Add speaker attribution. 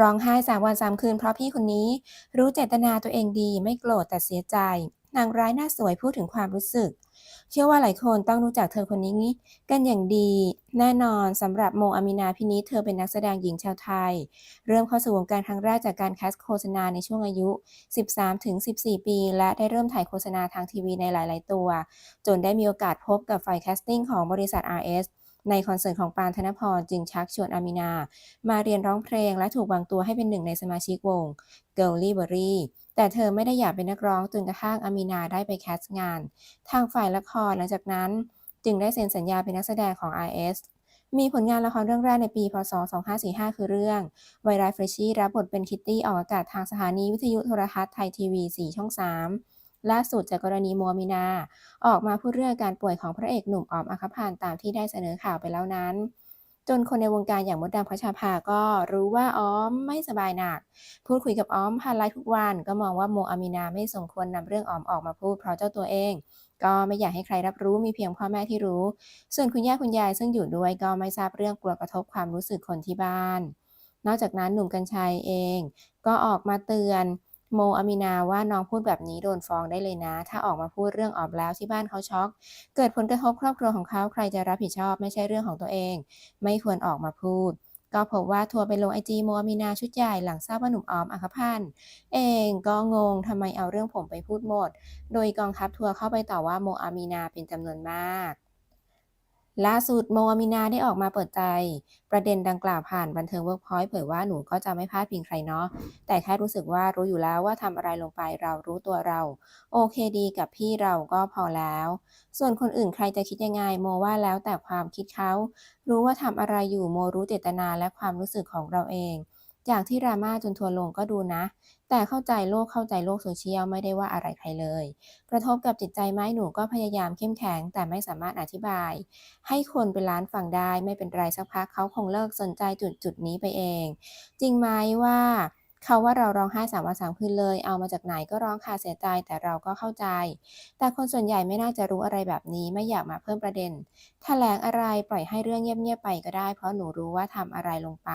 Speaker 1: ร้องไห้สามวันสามคืนเพราะพี่คนนี้ รู้เจตนาตัวเองดีไม่โกรธแต่เสียใจ นางร้ายหน้าสวยพูดถึงความรู้สึก เชื่อว่าหลายคนต้องรู้จักเธอคนนี้กันอย่างดี แน่นอนสำหรับโมอามินาพินิเธอเป็นนักแสดงหญิงชาวไทย เริ่มเข้าสู่วงการครั้งแรกจากการแคสโฆษณาในช่วงอายุ 13-14 ปี และได้เริ่มถ่ายโฆษณาทางทีวีในหลาย ๆ ตัว จนได้มีโอกาสพบกับฝ่ายแคสติ้งของบริษัท RS ในคอนเสิร์ตของปานธนพรจึงชักชวนอามินา มาเรียนร้องเพลงและถูกวางตัวให้เป็นหนึ่งในสมาชิกวง Girly Berry แต่เธอไม่ได้อยากเป็นนักร้องจนกระทั่งอามินาได้ไปแคสต์งาน ทางฝ่ายละครหลังจากนั้น จึงได้เซ็นสัญญาเป็นนักแสดงของ RS มีผลงานละครเรื่องแรกในปี พศ 2545 คือเรื่องไวรัสเฟรชี่รับบทเป็นคิตตี้ออกอากาศทางสถานีวิทยุโทรทัศน์ไทยทีวี 4 ช่อง 3 ล่าสุดจากกรณีโมอามินา ออกมาพูดเรื่องการป่วยของพระเอกหนุ่มออมอัครพันตามที่ได้เสนอข่าวไปแล้วนั้น จนคนในวงการอย่างมดดำพัชภาก็รู้ว่าออมไม่สบายหนัก พูดคุยกับออมผ่านไลน์ทุกวัน ก็มองว่าโมอามินาไม่สมควรนำเรื่องออมออกมาพูดเพราะเจ้าตัวเองก็ไม่อยากให้ใครรับรู้มีเพียงพ่อแม่ที่รู้ ส่วนคุณย่าคุณยายซึ่งอยู่ด้วยก็ไม่ทราบเรื่องกลัวกระทบความรู้สึกคนที่บ้าน นอกจากนั้นหนุ่มกัญชัยเอง ก็ออกมาเตือน โมอามินาว่าน้องพูดแบบนี้โดนฟ้องได้เลยนะ ถ้าออกมาพูดเรื่องออมแล้วที่บ้านเขาช็อก เกิดผลกระทบครอบครัวของเขาใครจะรับผิดชอบไม่ใช่เรื่องของตัวเอง ไม่ควรออกมาพูด ก็พบว่าทัวร์ไปลงไอจีโมอามินาชุดใหญ่หลังทราบว่าหนุ่มออมอัคพันธ์เองก็งงทำไมเอาเรื่องผมไปพูดหมด โดยกองทัพทัวร์เข้าไปต่อว่าโมอามินาเป็นจำนวนมาก ล่าสุดโมอามินาได้ออกมาเปิดใจ ประเด็นดังกล่าวผ่านบันเทิงเวิร์กพอยต์เผยว่าหนูก็จะไม่พลาดพิงใครเนาะแต่แค่รู้สึกว่ารู้อยู่แล้วว่าทำอะไรลงไปเรารู้ตัวเรา โอเคดีกับพี่เราก็พอแล้ว ส่วนคนอื่นใครจะคิดยังไงโมว่าแล้วแต่ความคิดเขา รู้ว่าทำอะไรอยู่โมรู้เจตนาและความรู้สึกของเราเอง จากที่ดราม่าจนทัวลงก็ดูนะ แต่เข้าใจโลกเข้าใจโลกโซเชียลไม่ได้ว่าอะไรใครเลย กระทบกับจิตใจไหมหนูก็พยายามเข้มแข็ง แต่ไม่สามารถอธิบาย ให้คนเป็นล้านฟังได้ไม่เป็นไรสักพักเขาคงเลิกสนใจจุดจุดนี้ไปเอง จริงไหมว่าเขาว่าเราร้องไห้สามวันสามคืนเลย เอามาจากไหนก็ร้องค่ะเสียใจแต่เราก็เข้าใจ แต่คนส่วนใหญ่ไม่น่าจะรู้อะไรแบบนี้ไม่อยากมาเพิ่มประเด็นถแถลงอะไรปล่อยให้เรื่องเงียบๆไปก็ได้ เพราะหนูรู้ว่าทำอะไรลงไป